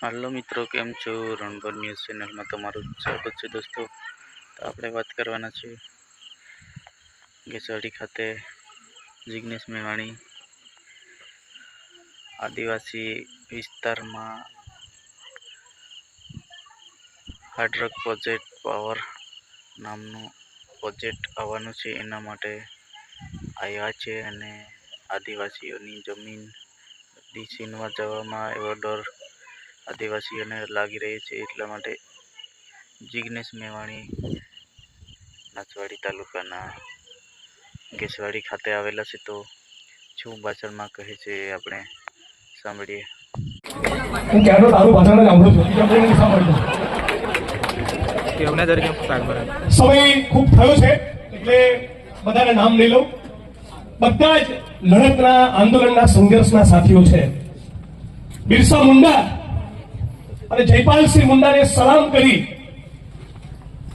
હાલો મિત્રો, કેમ છો? રણભર ન્યૂઝ ચેનલમાં તમારું સ્વાગત છે દોસ્તો. તો આપણે વાત કરવાના છે ગેસવાડી ખાતે જિગ્નેશ મેવાણી આદિવાસી વિસ્તારમાં હાઇડ્રક પ્રોજેક્ટ પાવર નામનું પ્રોજેક્ટ આવવાનું છે. એના માટે આવ્યા છે અને આદિવાસીઓની જમીન ડીસીનમાં જવામાં એવો ડર આદિવાસીઓને લાગી રહી છે એટલા માટે જિગ્નેશ મેવાણી નાચવાડી તાલુકાના ગેસવાડી ખાતે આવેલા છે. તો શું ભાષણમાં કહે છે આપણે સાંભળીએ. હું ક્યારનો તારું ભાષણ સાંભળું છું. સમય ખૂબ થયો છે એટલે બધાના નામ લઈ લઉં. બધા જ લડતના આંદોલનના સંઘર્ષના સાથીઓ છે. બિરસા મુંડા અને જયપાલસિંહ મુંડાને સલામ કરી,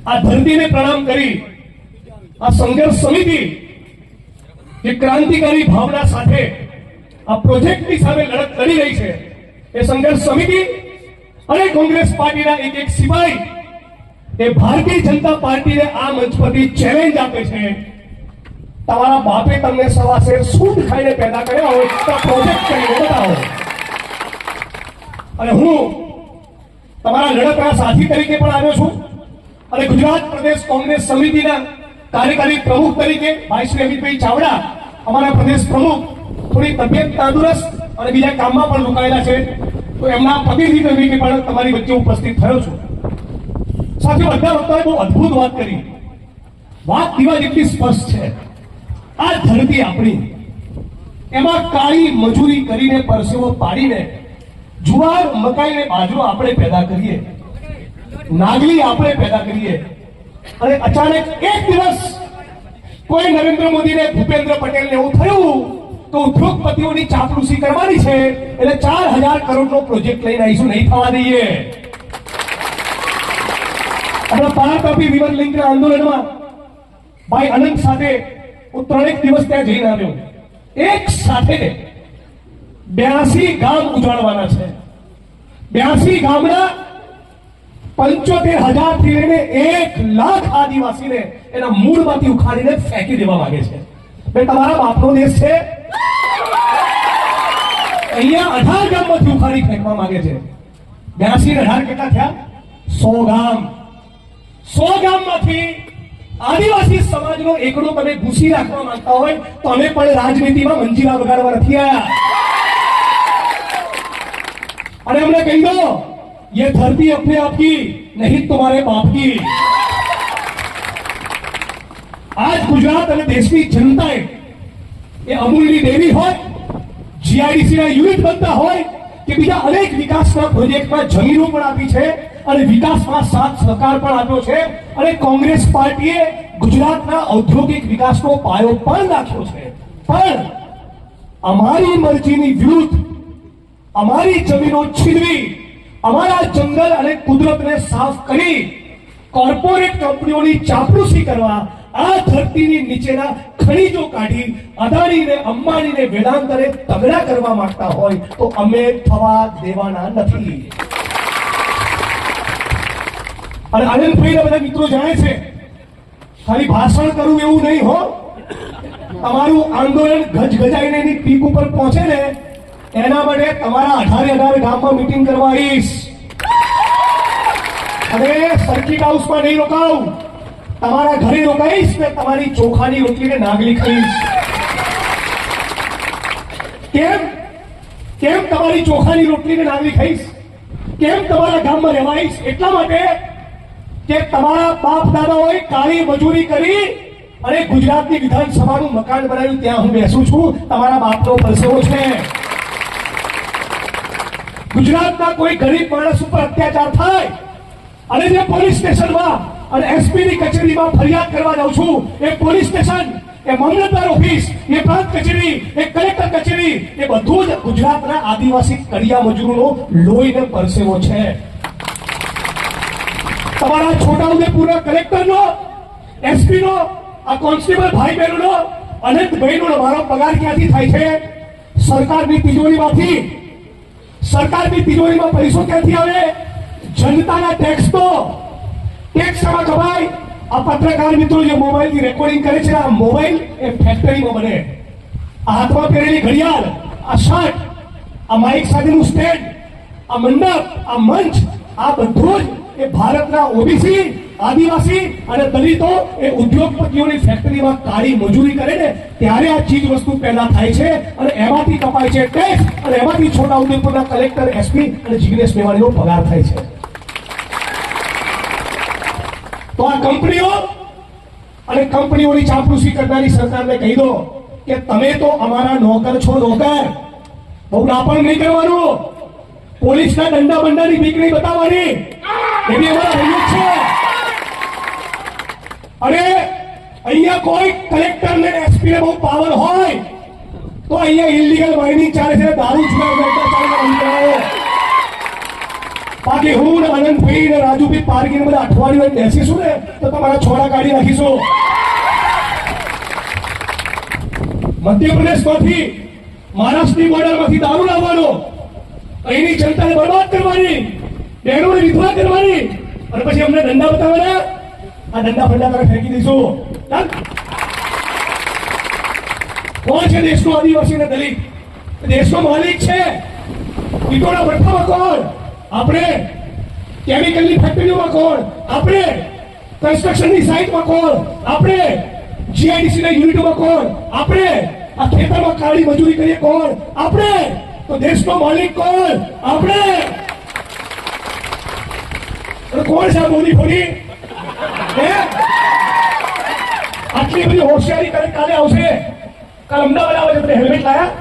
આ ધરતીને પ્રણામ કરી, આ સંઘર્ષ સમિતિ જે ક્રાંતિકારી ભાવના સાથે, આ પ્રોજેક્ટની સામે લડત લડી રહી છે, એ સંઘર્ષ સમિતિ અને કોંગ્રેસ પાર્ટીના એક એક સિવાય એ ભારતીય જનતા પાર્ટીને આ મંચ પરથી ચેલેન્જ આપે છે. તમારા બાપે તમને સવાસે સૂટ ખાઈને પેદા કર્યા હોય, તો પ્રોજેક્ટ કરીને બતાવો. અને હું તમારા લડતના સાથી તરીકે પણ આવ્યો છું. અને ગુજરાત પ્રદેશ કોંગ્રેસ સમિતિના કાર્યકારી પ્રમુખ તરીકે ભાઈ શ્રી અમિતભાઈ ચાવડા, અમારા પ્રદેશ પ્રમુખ, થોડી તબિયત તંદુરસ્ત અને બીજા કામમાં પણ રોકાયેલા છે. તો એમના પ્રતિનિધિ તરીકે પણ તમારી વચ્ચે ઉપસ્થિત થયો છું. સાથીઓ બધા વક્તાએ બહુ અદ્ભુત વાત કરી. વાત દીવા જેટલી સ્પષ્ટ છે. આ ધરતી આપણી. એમાં કાળી મજૂરી કરીને પરસેવો પાડીને જુવાર મકાઈ ને બાજરો આપણે પેદા કરીએ. નાગલી આપણે પેદા કરીએ. અને અચાનક એક દિવસ કોઈ નરેન્દ્ર મોદી ને ભૂપેન્દ્ર પટેલ ને એવું થયું તો ઉદ્યોગપતિઓની ચાપલુસી કરવાની છે, એટલે ચાર હજાર કરોડ નો પ્રોજેક્ટ લઈને આવીશું, નહીં થવા દઈએ. આપણા પારાતાપી રિવર લિંક આંદોલનમાં ભાઈ અનંત સાથે હું ત્રણેક દિવસ ત્યાં જઈને આવ્યો. એક સાથે બ્યાસી ગામ ઉજાડવાના છે. બ્યાસી ગામડા, પંચોતેર હજારથી એક લાખ આદિવાસીને એના મૂળમાંથી ઉખાડીને ફેંકી દેવા માંગે છે. બે, તમારા બાપનો દેશ છે. અહીંયા અઢાર ગામમાંથી ઉખાડી ફેંકવા માંગે છે. બ્યાસી અઢાર કેટલા થયા? સો ગામ. સો ગામમાંથી આદિવાસી સમાજનો એકડો તમે ઘૂસી રાખવા માંગતા હોય, તો અમે પણ રાજનીતિમાં મંજીરા વગાડવા નથી આવ્યા અને અમને કહી દો ये धरती अपने आप की नहीं तुम्हारे बाप की આજ ગુજરાત અને દેશની જનતાએ એ અમૂલની દેવી હોય જીઆઈડીસી ના યુનિટ બનતા હોય કે બીજા અનેક વિકાસના પ્રોજેક્ટમાં જમીનો પણ આપી છે અને વિકાસમાં સાથ સહકાર પણ આપ્યો છે અને કોંગ્રેસ પાર્ટીએ ગુજરાતના ઔદ્યોગિક વિકાસનો પાયો પણ નાખ્યો છે પણ અમારી મરજીની વિરુદ્ધ અમારી જમીનો છીનવી, અમારા જંગલ અને કુદરતને સાફ કરી, કોર્પોરેટ કંપનીઓની ચાપલુસી કરવા, આ ધરતીની નીચેના ખનીજો કાઢી, અદાણીને, અંબાણીને વેદાંતને તગડા કરવા માંગતા હોય તો અમે થવા દેવાના નથી. અને આનંદભાઈ બધા મિત્રો જાણે છે, ખાલી ભાષણ કરવું એવું નહીં હો. તમારું આંદોલન ગજગજાઈને એની પીક ઉપર પહોંચે ને એના માટે તમારા અઢારે અઢારે ગામમાં મીટિંગ કરવા આવીશ. અને સર્કિટ હાઉસમાં નહીં રોકાવું. તમારા ઘરે રોકાઈશ ને તમારી ચોખાની રોટલીને નાગલી ખાઈશ. કેમ? કેમ તમારી ચોખાની રોટલીને નાગલી ખાઈશ? કેમ તમારા ગામમાં રહેવાઈશ? એટલા માટે કે તમારા બાપ દાદાઓએ કાળી મજૂરી કરી અને ગુજરાતની વિધાનસભાનું મકાન બનાવ્યું. ત્યાં હું બેસું છું. તમારા બાપનો પરસેવો છે. ગુજરાતના કોઈ ગરીબ માણસ ઉપર અત્યાચાર થાય, અને જે પોલીસ સ્ટેશનમાં અને એસપી ની કચેરીમાં ફરિયાદ કરવા જાઉં છું, એ પોલીસ સ્ટેશન, એ મામલતદાર ઓફિસ, એ પ્રાંત કચેરી, એ કલેક્ટર કચેરી, એ બધું જ ગુજરાતના આદિવાસી કડિયા મજૂરોનો લોહીને પરસેવો છે. તમારા છોટાઉદેપુરના કલેક્ટરનો એસપી નો આ કોન્સ્ટેબલ ભાઈ બહેનોનો અનંત ભાઈનો મારો પગાર ક્યાંથી થાય છે? સરકારની તિજોરીમાંથી સરકારની તિજોરીમાં પૈસો ક્યાંથી આવે? જનતાના ટેક્સ તો. ટેક્સ શેમાં કમાય. આ પત્રકાર મિત્રો જે મોબાઈલથી રેકોર્ડિંગ કરે છે, આ મોબાઈલ એ ફેક્ટરીમાં બને. આ હાથમાં પહેરેલી ઘડિયાળ, આ શર્ટ આ માઇક સાથેનું સ્ટેન્ડ આ મંડપ, આ મંચ, આ બધું જ એ ભારતના ઓબીસી આદિવાસી અને દલિતો એ ઉદ્યોગપતિઓની ફેક્ટરીમાં કાળી મજૂરી કરે ને, ત્યારે આ ચીજ વસ્તુ પેદા થાય છે અને એમાંથી કપાય છે ટેક્સ અને એમાંથી છોટા ઉદેપુરના કલેક્ટર એસપી અને જિગ્નેશ મેવાણીનો પગાર થાય છે. તો આ કંપનીઓ અને કંપનીઓની ચાપલૂસી કરનારી સરકારને કહી દો કે તમે તો અમારા નોકર છો નોકર. બહુ રાપણ નહીં કરવાનું. પોલીસના દંડા બંડાની નહીં બતાવવાની એ બી અમારા છે. અને અહીંયા કોઈ કલેક્ટર ને એસપી ને બહુ પાવર હોય, તો અહીંયા ઇલીગલ માઇનિંગ ચાલે છે, દારૂ ચાલે બાકી હું ને આનંદભાઈ ને રાજુભાઈ પાર્કિંગ બધા અઠવાડિયું બેસીશું ને, તો તમારા છોડા કાઢી નાખીશું. મધ્યપ્રદેશમાંથી, મહારાષ્ટ્રની બોર્ડરમાંથી દારૂ લાવવાનો. અહીંની જનતાને બરબાદ કરવાની બહેનોને વિધવા કરવાની. અને પછી અમને ધંધા બતાવવાના. આ ડંડા ફંડા તમે ફેંકી દઈશું. કોણ છે દેશનો આદિવાસી ને દલિત? દેશનો માલિક છે. ઈટોના ભઠ્ઠામાં કોણ? આપણે. કેમિકલની ફેક્ટરીઓમાં કોણ? આપણે. કન્સ્ટ્રક્શનની સાઇટમાં કોણ? આપણે. જીઆઈડીસી ના યુનિટોમાં કોણ? આપણે. આ ખેતરમાં કાળી મજૂરી કરીએ કોણ? આપણે. તો દેશનો માલિક કોણ? આપણે. કોણ છે આ મોદી ફોડી હે આટલી બધી હોશિયારી કરે કાલે આવશે? કાલ અમદાવાદ આવે છે તમે હેલ્મેટ લાયા?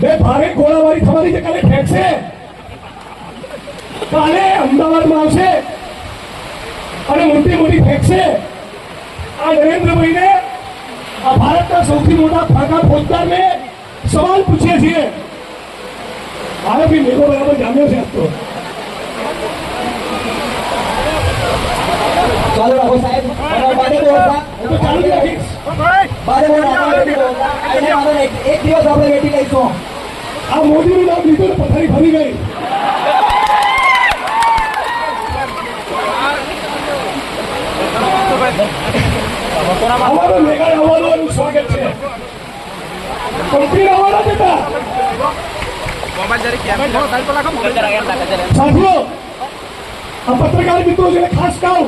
બે ભારે ગોળાબારી થવાની છે, કાલે ફેંકશે કાલે અમદાવાદમાં આવશે? અને મોટી મોટી ફેંકશે આ નરેન્દ્રભાઈને, આ ભારતના સૌથી મોટા ફાંકા ફોજદારને સવાલ પૂછીએ છીએ. બી મેઘો બરાબર જામ્યો છે આજ ચાલો રાખો સાહેબ. બારે બોલતા હું તો ચાલુ જ રાખીશ બારે એટલે મારે એક દિવસ આપણે વેટી લઈશું આ મોદીનું નામ લીધું પથારી ફરી ગઈ. અમારો હતા પત્રકાર મિત્રો છે ખાસ કહું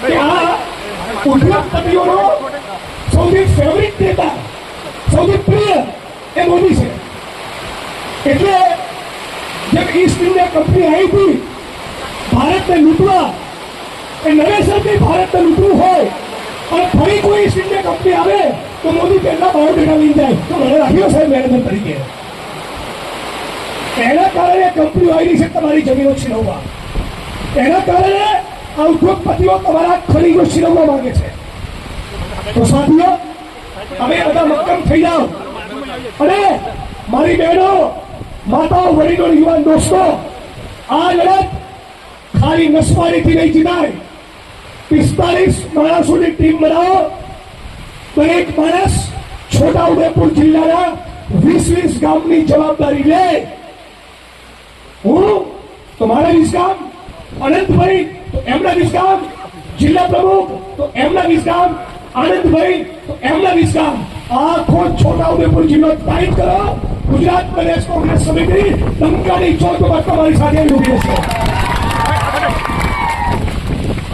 કે આ ઉદ્યોગપતિઓનો સૌથી ફેવરિટ નેતા સૌથી પ્રિય એ મોદી છે એટલે જેમ ઈસ્ટ ઇન્ડિયા કંપની આવી હતી ભારતને લૂંટવા એ નવેસરથી ભારતને લૂંટવું હોય અને ફરી કોઈ ઈસ્ટ ઇન્ડિયા કંપની આવે તો મોદી પહેલા બાયોડેટા લઈને જાય તો મને રાખ્યો સાહેબ મેનેજર તરીકે એના કારણે કંપનીઓ આવી છે તમારી જમીનો છીનવવા એના કારણે આ ઉદ્યોગપતિઓ તમારા ખનીજો છીનવવા માંગે છે. તો સાથીઓ, તમે બધા મક્કમ થઈ જાઓ. અને મારી બહેનો, માતાઓ, વડીલો, યુવાન દોસ્તો, આ લડત ખાલી નસવાડીથી નહીં જીતાય પિસ્તાલીસ માણસોની ટીમ બનાવો. દરેક માણસ છોટા ઉદેપુર જિલ્લાના વીસ વીસ ગામની જવાબદારી લે. હું તો મારા વીસ ગામ, અનંતભાઈ તો એમના વિસ્કામ જિલ્લા પ્રમુખ, તો એમના વિસ્કામ આનંદભાઈ, તો એમના વિસ્કામ આખો છોટા ઉદેપુર જિલ્લો ટાઈટ કરો. ગુજરાત પ્રદેશ કોંગ્રેસ સમિતિ ડંકાની ચોકમાં તમારી સાથે ઊભી છે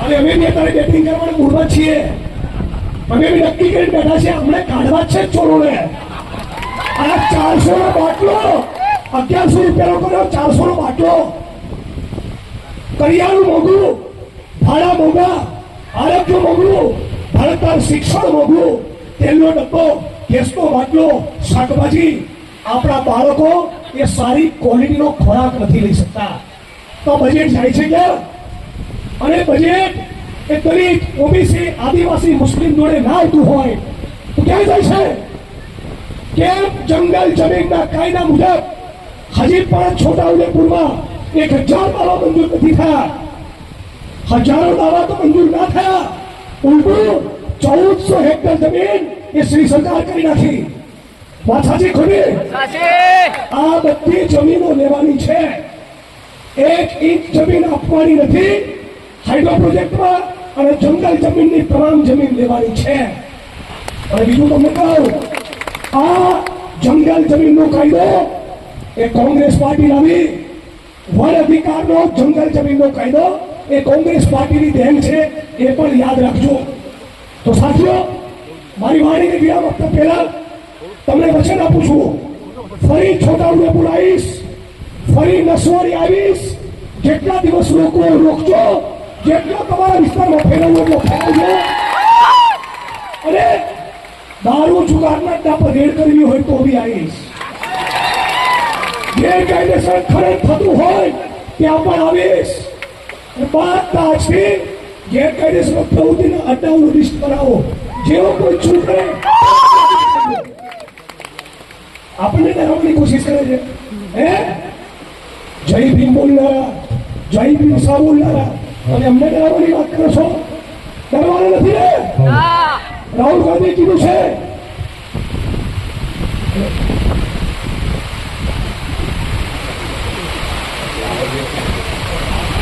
અને અમે બી અત્યારે બેટિંગ કરવાના મૂડમાં છીએ. અમે બી નક્કી કરીને બેઠા છે અમને કાઢવા છે ચોરોને. આ ચારસો નો બાટલો, અગિયારસો રૂપિયાનો કર્યો ચારસો નો બાટલો. કરિયાણું મોંઘું ભાડા મોંઘા, આરોગ્ય મોંઘું, ભણતર, શિક્ષણ મોંઘું. તેલનો ડબ્બો, ગેસનો બાટલો શાકભાજી. આપણા બાળકો એ સારી ક્વોલિટીનો ખોરાક નથી લઈ શકતા. તો બજેટ જાય છે ક્યાં અને બજેટ એ દલિત ઓબીસી આદિવાસી મુસ્લિમ જોડે ના આવતું હોય, તો ક્યાં જાય છે? કેમ? જંગલ જમીનના કાયદા મુજબ. હજી પણ છોટાઉદેપુરમાં એક હજાર દાવા મંજૂર નથી થયા. હજારો દાવા તો મંજૂર ના થયા. ઉલટું ચૌદસો હેક્ટર જમીન એ શ્રી સરકાર કરી નાખી. વાત સાચી ખોટી આ બધી જમીનો લેવાની છે. એક ઇંચ જમીન આપવાની નથી. હાઇડ્રો પ્રોજેક્ટમાં અને જંગલ જમીનની તમામ જમીન લેવાની છે. અને બીજું તમને કહું આ જંગલ જમીનનો કાયદો એ કોંગ્રેસ પાર્ટી લાવી. વન અધિકારનો જંગલ જમીનનો કાયદો એ કોંગ્રેસ પાર્ટીની દેન છે, એ પણ યાદ રાખજો. તો સાથીઓ, મારી વાણીને ગયા આપતા પહેલા તમને વચન આપું છું. ફરી છોટાઉને બોલાવીશ ફરી નસવારી આવીશ. જેટલા દિવસ લોકો રોકજો, જેટલો તમારા વિસ્તારમાં ફેરવવું એટલો ફેરવજો અને દારૂ જુગારના અડ્ડા પર રેડ કરવી હોય તો બી આવીશ. ગેરકાયદેસર ખરેખ થતું હોય, ત્યાં પણ આવીશ. બધા આજથી ગેરકાયદેસર પ્રવૃત્તિના અડ્ડાઓનું લિસ્ટ બનાવો. જેવો કોઈ છૂટે આપણને ડરાવવાની કોશિશ કરે છે? હે? જય ભીમ બોલનારા જય ભીમ સા બોલનારા અને અમને ડરાવવાની વાત કરો છો? ડરવાનું નથી ને? રાહુલ ગાંધી કીધું છે.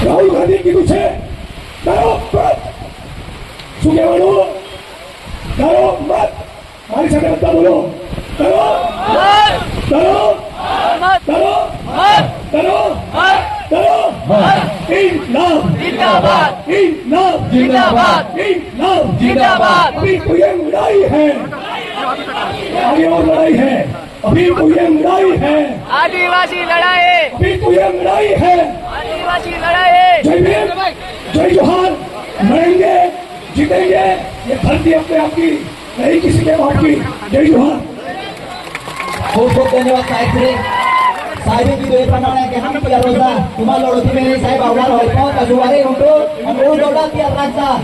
राहुल गांधी के पीछे डरो मत। सूखे बनो डरो मत। हमारे साथ मत बोलो डरो डरो डरो डरो डरो इनाम जिंदाबाद। जिंदाबाद। जिंदाबाद। लड़ाई है। लड़ाई है। अभी पुयंग लड़ाई है। आदिवासी लड़ाई। लड़ाई है। आदिवासी लड़ाई जय भीम जय जोहार लड़ेंगे जीतेंगे ये धरती अपने आपकी नहीं किसी के बाप की जय जोहार ખૂબ ખૂબ ધન્યવાદ સાહેબ શ્રી સાહેબે કીધું એ પ્રમાણે કે હમ પેલા રોજના તમારા લોડથી મેં સાહેબ આવનાર હોય પણ હજુ વારે ઉઠો અને બહુ દોડા તૈયાર રાખતા